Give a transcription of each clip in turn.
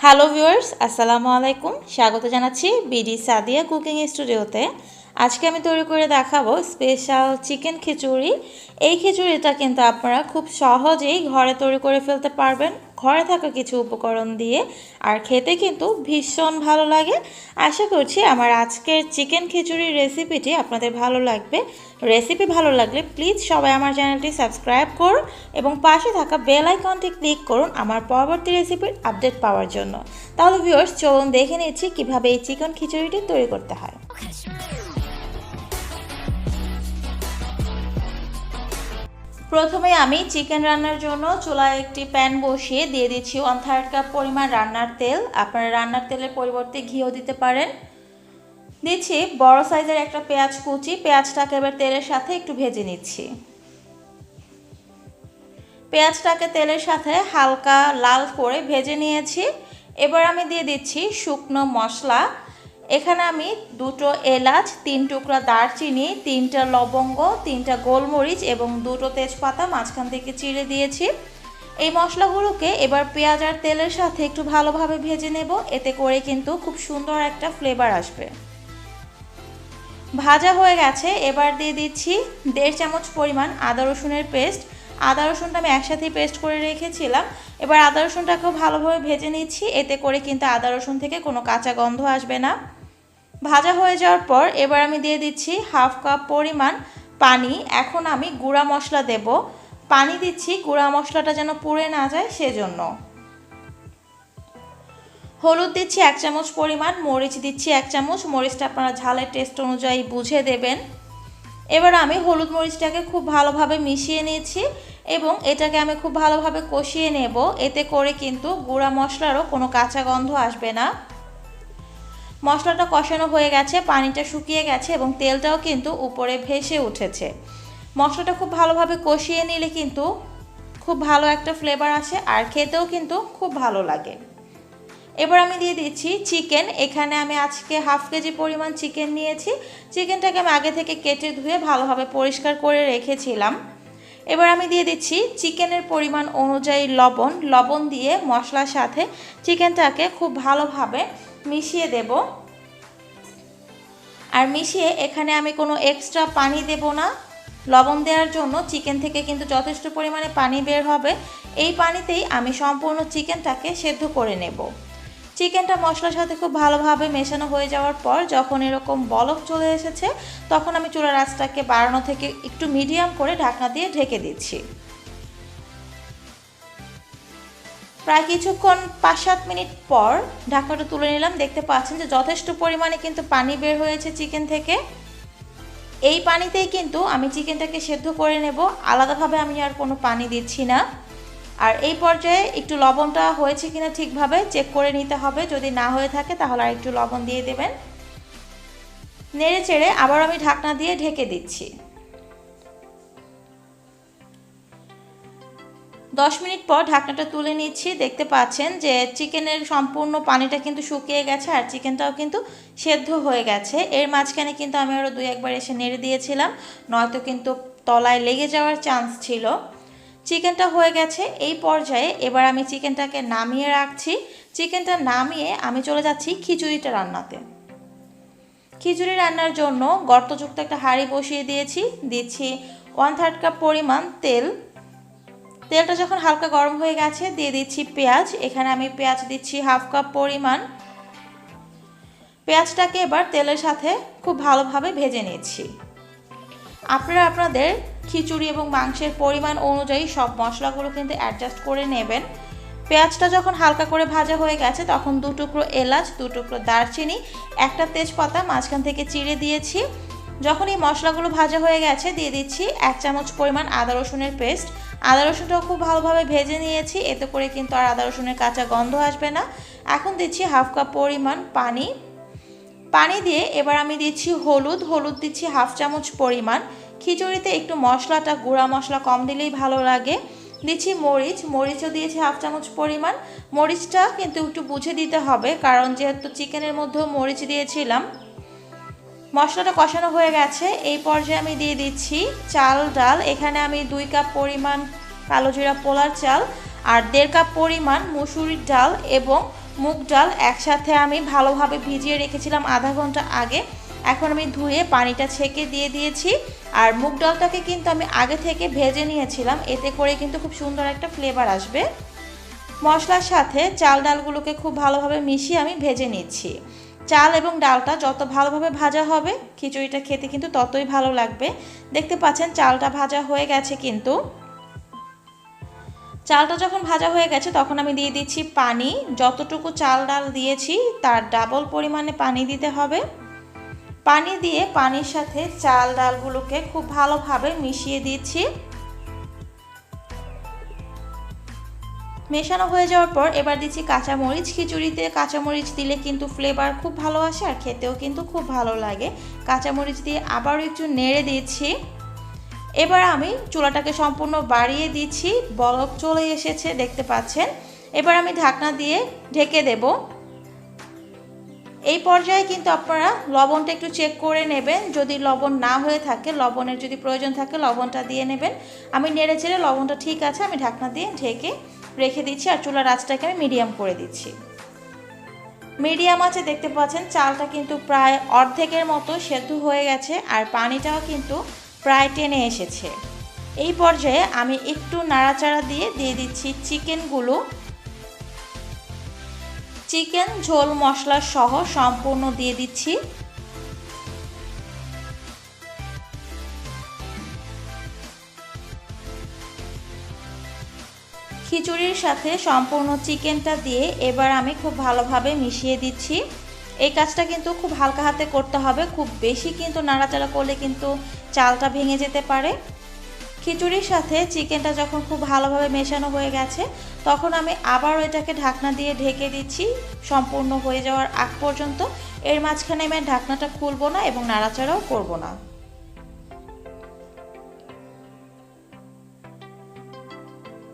Hello viewers আসসালামু আলাইকুম। স্বাগত জানাচ্ছি বিডি সাদিয়া কুকিং স্টুডিওতে। আজকে আমি তৈরি করে দেখাবো স্পেশাল চিকেন খিচুড়ি। এই খিচুড়িটা কিন্তু আপনারা খুব সহজেই ঘরে তৈরি করে ফেলতে পারবেন। ঘরে থাকা কিছু উপকরণ দিয়ে, আর খেতে কিন্তু ভীষণ ভালো লাগে। আশা করছি আমার আজকের চিকেন খিচুড়ির রেসিপিটি আপনাদের ভালো লাগবে। রেসিপি ভালো লাগলে প্লিজ সবাই আমার চ্যানেলটি সাবস্ক্রাইব করুন এবং পাশে থাকা বেল আইকনটি ক্লিক করুন আমার পরবর্তী রেসিপির আপডেট পাওয়ার জন্য। তাহলে ভিউয়ার্স চলুন দেখে নিচ্ছি কীভাবে এই চিকেন খিচুড়িটি তৈরি করতে হয়। প্রথমে আমি চিকেন রান্নার জন্য চুলায় একটি প্যান বসিয়ে দিয়ে দিচ্ছি ওয়ান থার্ড কাপ পরিমাণ রান্নার তেল। আপনারা রান্নার তেলের পরিবর্তে ঘিও দিতে পারেন। দিচ্ছি বড় সাইজের একটা পেঁয়াজ কুচি। পেঁয়াজটাকে এবার তেলের সাথে একটু ভেজে নিচ্ছি। পেঁয়াজটাকে তেলের সাথে হালকা লাল করে ভেজে নিয়েছি। এবার আমি দিয়ে দিচ্ছি শুকনো মশলা। এখানে আমি দুটো এলাচ, তিন টুকরা দারচিনি, তিনটা লবঙ্গ, তিনটা গোলমরিচ এবং দুটো তেজপাতা মাঝখান থেকে চিড়ে দিয়েছি। এই মশলাগুলোকে এবার পেঁয়াজ আর তেলের সাথে একটু ভালোভাবে ভেজে নেব, এতে করে কিন্তু খুব সুন্দর একটা ফ্লেভার আসবে। ভাজা হয়ে গেছে, এবার দিয়ে দিচ্ছি দেড় চামচ পরিমাণ আদা রসুনের পেস্ট। আদা রসুনটা আমি একসাথেই পেস্ট করে রেখেছিলাম। এবার আদা রসুনটাকেও ভালোভাবে ভেজে নিচ্ছি, এতে করে কিন্তু আদা রসুন থেকে কোনো কাঁচা গন্ধ আসবে না। ভাজা হয়ে যাওয়ার পর এবার আমি দিয়ে দিচ্ছি হাফ কাপ পরিমাণ পানি। এখন আমি গুঁড়া মশলা দেব। পানি দিচ্ছি, গুঁড়া মশলাটা যেন পুড়ে না যায় সেজন্য। হলুদ দিচ্ছি এক চামচ পরিমাণ, মরিচ দিচ্ছি এক চামচ। মরিচটা আপনারা ঝালের টেস্ট অনুযায়ী বুঝে দেবেন। এবার আমি হলুদ মরিচটাকে খুব ভালোভাবে মিশিয়ে নিয়েছি এবং এটাকে আমি খুব ভালোভাবে কষিয়ে নেব। এতে করে কিন্তু গুঁড়া মশলারও কোনো কাঁচা গন্ধ আসবে না। মশলাটা কষানো হয়ে গেছে, পানিটা শুকিয়ে গেছে এবং তেলটাও কিন্তু উপরে ভেসে উঠেছে। মশলাটা খুব ভালোভাবে কষিয়ে নিলে কিন্তু খুব ভালো একটা ফ্লেভার আসে আর খেতেও কিন্তু খুব ভালো লাগে। এবার আমি দিয়ে দিচ্ছি চিকেন এখানে আমি আজকে হাফ কেজি পরিমাণ চিকেন নিয়েছি। চিকেনটাকে আমি আগে থেকে কেটে ধুয়ে ভালোভাবে পরিষ্কার করে রেখেছিলাম। এবার আমি দিয়ে দিচ্ছি চিকেনের পরিমাণ অনুযায়ী লবণ। লবণ দিয়ে মশলার সাথে চিকেনটাকে খুব ভালোভাবে মিশিয়ে দেব। আর মিশিয়ে এখানে আমি কোনো এক্সট্রা পানি দেব না। লবণ দেওয়ার জন্য চিকেন থেকে কিন্তু যথেষ্ট পরিমাণে পানি বের হবে। এই পানিতেই আমি সম্পূর্ণ চিকেনটাকে সেদ্ধ করে নেব। চিকেনটা মশলার সাথে খুব ভালোভাবে মেশানো হয়ে যাওয়ার পর যখন এরকম বলক চলে এসেছে, তখন আমি চুলার আঁচটাকে বাড়ানো থেকে একটু মিডিয়াম করে ঢাকনা দিয়ে ঢেকে দিচ্ছি। প্রায় কিছুক্ষণ পাঁচ সাত মিনিট পর ঢাকাটা তুলে নিলাম। দেখতে পাচ্ছেন যে যথেষ্ট পরিমাণে কিন্তু পানি বের হয়েছে চিকেন থেকে। এই পানিতেই কিন্তু আমি চিকেনটাকে সেদ্ধ করে নেব। আলাদাভাবে আমি আর কোনো পানি দিচ্ছি না। আর এই পর্যায়ে একটু লবণটা হয়েছে কিনা ঠিকভাবে চেক করে নিতে হবে। যদি না হয়ে থাকে, তাহলে আর একটু লবণ দিয়ে দেবেন। নেড়ে চেড়ে আবার আমি ঢাকনা দিয়ে ঢেকে দিচ্ছি। দশ মিনিট পর ঢাকনাটা তুলে নিচ্ছি। দেখতে পাচ্ছেন যে চিকেনের সম্পূর্ণ পানিটা কিন্তু শুকিয়ে গেছে আর চিকেনটাও কিন্তু সেদ্ধ হয়ে গেছে। এর মাঝখানে কিন্তু আমি আরও দুই একবার এসে নেড়ে দিয়েছিলাম, নয়তো কিন্তু তলায় লেগে যাওয়ার চান্স ছিল। চিকেনটা হয়ে গেছে। এই পর্যায়ে এবার আমি চিকেনটাকে নামিয়ে রাখছি। চিকেনটা নামিয়ে আমি চলে যাচ্ছি খিচুড়িটা রান্নাতে। খিচুড়ি রান্নার জন্য গর্তযুক্ত একটা হাঁড়ি বসিয়ে দিয়েছি। দিচ্ছি ওয়ান থার্ড কাপ পরিমাণ তেল। তেলটা যখন হালকা গরম হয়ে গেছে, দিয়ে দিচ্ছি পেঁয়াজ। এখানে আমি পেঁয়াজ দিচ্ছি হাফ কাপ পরিমাণ। পেঁয়াজটাকে এবার তেলের সাথে খুব ভালোভাবে ভেজে নিচ্ছি। আপনারা আপনাদের খিচুড়ি এবং মাংসের পরিমাণ অনুযায়ী সব মশলাগুলো কিন্তু অ্যাডজাস্ট করে নেবেন। পেঁয়াজটা যখন হালকা করে ভাজা হয়ে গেছে, তখন দু টুকরো এলাচ, দু টুকরো দারচিনি, একটা তেজপাতা, মাঝখান থেকে চিড়ে দিয়েছি। যখন এই মশলাগুলো ভাজা হয়ে গেছে, দিয়ে দিচ্ছি এক চামচ পরিমাণ আদা রসুনের পেস্ট আদা রসুনটাও খুব ভালোভাবে ভেজে নিয়েছি, এতে করে কিন্তু আর আদা রসুনের কাঁচা গন্ধ আসবে না। এখন দিচ্ছি হাফ কাপ পরিমাণ পানি। পানি দিয়ে এবার আমি দিচ্ছি হলুদ হলুদ দিচ্ছি হাফ চামচ পরিমাণ। খিচুড়িতে একটু মশলাটা, গুঁড়া মশলা কম দিলেই ভালো লাগে। দিচ্ছি মরিচ, মরিচও দিয়েছি হাফ চামচ পরিমাণ। মরিচটা কিন্তু একটু বুঝে দিতে হবে, কারণ যেহেতু চিকেনের মধ্যেও মরিচ দিয়েছিলাম মশলাটা কষানো হয়ে গেছে। এই পর্যায়ে আমি দিয়ে দিচ্ছি চাল, ডাল। এখানে আমি দুই কাপ পরিমাণ কালো জিরা পোলার চাল আর দেড় কাপ পরিমাণ মুসুরির ডাল এবং মুগ ডাল একসাথে আমি ভালোভাবে ভিজিয়ে রেখেছিলাম আধা ঘণ্টা আগে। এখন আমি ধুয়ে পানিটা ছেঁকে দিয়ে দিয়েছি আর মুগ ডালটাকে কিন্তু আমি আগে থেকে ভেজে নিয়েছিলাম। এতে করে কিন্তু খুব সুন্দর একটা ফ্লেভার আসবে। মশলার সাথে চাল, ডালগুলোকে খুব ভালোভাবে মিশিয়ে আমি ভেজে নিচ্ছি। চাল এবং ডালটা যত ভালোভাবে ভাজা হবে, খিচুড়িটা খেতে কিন্তু ততই ভালো লাগবে। দেখতে পাচ্ছেন চালটা ভাজা হয়ে গেছে কিন্তু। চালটা যখন ভাজা হয়ে গেছে, তখন আমি দিয়ে দিচ্ছি পানি। যতটুকু চাল ডাল দিয়েছি, তার ডাবল পরিমাণে পানি দিতে হবে। পানি দিয়ে পানির সাথে চাল ডালগুলোকে খুব ভালোভাবে মিশিয়ে দিচ্ছি। মেশানো হয়ে যাওয়ার পর এবার দিচ্ছি কাঁচামরিচ। খিচুড়িতে কাঁচামরিচ দিলে কিন্তু ফ্লেভার খুব ভালো আসে আর খেতেও কিন্তু খুব ভালো লাগে। কাঁচামরিচ দিয়ে আবারও একটু নেড়ে দিচ্ছি। এবার আমি চুলাটাকে সম্পূর্ণ বাড়িয়ে দিচ্ছি। বলক চলে এসেছে, দেখতে পাচ্ছেন। এবার আমি ঢাকনা দিয়ে ঢেকে দেব। এই পর্যায়ে কিন্তু আপনারা লবণটা একটু চেক করে নেবেন। যদি লবণ না হয়ে থাকে, লবণের যদি প্রয়োজন থাকে, লবণটা দিয়ে নেবেন। আমি নেড়ে চেড়ে লবণটা ঠিক আছে, আমি ঢাকনা দিয়ে ঢেকে রেখে দিচ্ছি আর চুলার আঁচটাকে আমি মিডিয়াম করে দিচ্ছি। মিডিয়াম আছে দেখতে পাচ্ছেন চালটা কিন্তু প্রায় অর্ধেকের মতো সেদ্ধ হয়ে গেছে আর পানিটাও কিন্তু প্রায় টেনে এসেছে। এই পর্যায়ে আমি একটু নাড়াচাড়া দিয়ে দিয়ে দিচ্ছি চিকেনগুলো। চিকেন, ঝোল, মশলা সহ সম্পূর্ণ দিয়ে দিচ্ছি। খিচুড়ির সাথে সম্পূর্ণ চিকেনটা দিয়ে এবার আমি খুব ভালোভাবে মিশিয়ে দিচ্ছি। এই কাজটা কিন্তু খুব হালকা হাতে করতে হবে, খুব বেশি কিন্তু নাড়াচাড়া করলে কিন্তু চালটা ভেঙে যেতে পারে। খিচুড়ির সাথে চিকেনটা যখন খুব ভালোভাবে মেশানো হয়ে গেছে, তখন আমি আবার এটাকে ঢাকনা দিয়ে ঢেকে দিচ্ছি, সম্পূর্ণ হয়ে যাওয়ার আগ পর্যন্ত। এর মাঝখানে আমি ঢাকনাটা খুলবো না এবং নাড়াচাড়াও করব না।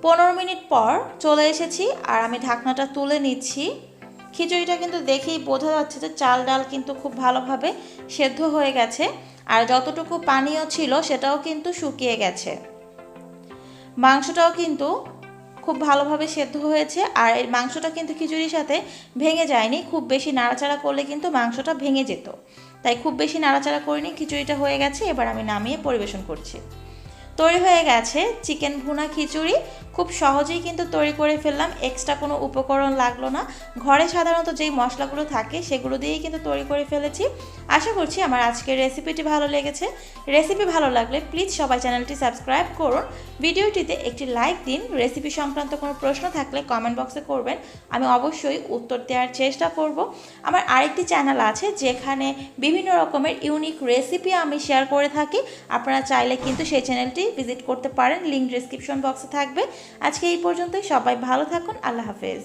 পনেরো মিনিট পর চলে এসেছি আর আমি ঢাকনাটা তুলে নিচ্ছি। খিচুড়িটা কিন্তু দেখেই বোঝা যাচ্ছে যে চাল ডাল কিন্তু খুব ভালোভাবে সেদ্ধ হয়ে গেছে আর যতটুকু পানীয় ছিল সেটাও কিন্তু শুকিয়ে গেছে। মাংসটাও কিন্তু খুব ভালোভাবে সেদ্ধ হয়েছে আর এই মাংসটা কিন্তু খিচুড়ির সাথে ভেঙে যায়নি। খুব বেশি নাড়াচাড়া করলে কিন্তু মাংসটা ভেঙে যেত। তাই খুব বেশি নাড়াচাড়া করিনি, খিচুড়িটা হয়ে গেছে, এবার আমি নামিয়ে পরিবেশন করছি। তৈরি হয়ে গেছে। চিকেন ভুনা খিচুড়ি। খুব সহজেই কিন্তু তৈরি করে ফেললাম। এক্সট্রা কোনো উপকরণ লাগল না। ঘরে সাধারণত যেই মশলাগুলো থাকে, সেগুলো দিয়েই কিন্তু তৈরি করে ফেলেছি। আশা করছি আমার আজকের রেসিপিটি ভালো লেগেছে। রেসিপি ভালো লাগলে প্লিজ সবাই চ্যানেলটি সাবস্ক্রাইব করুন। ভিডিওটিতে একটি লাইক দিন। রেসিপি সংক্রান্ত কোনো প্রশ্ন থাকলে কমেন্ট বক্সে করবেন। আমি অবশ্যই উত্তর দেওয়ার চেষ্টা করব। আমার আরেকটি চ্যানেল আছে, যেখানে বিভিন্ন রকমের ইউনিক রেসিপি আমি শেয়ার করে থাকি। আপনারা চাইলে কিন্তু সেই চ্যানেলটি ভিজিট করতে পারেন লিঙ্ক ডিসক্রিপশন বক্সে থাকবে। আজকে এই পর্যন্তই, সবাই ভালো থাকুন, আল্লাহ হাফেজ।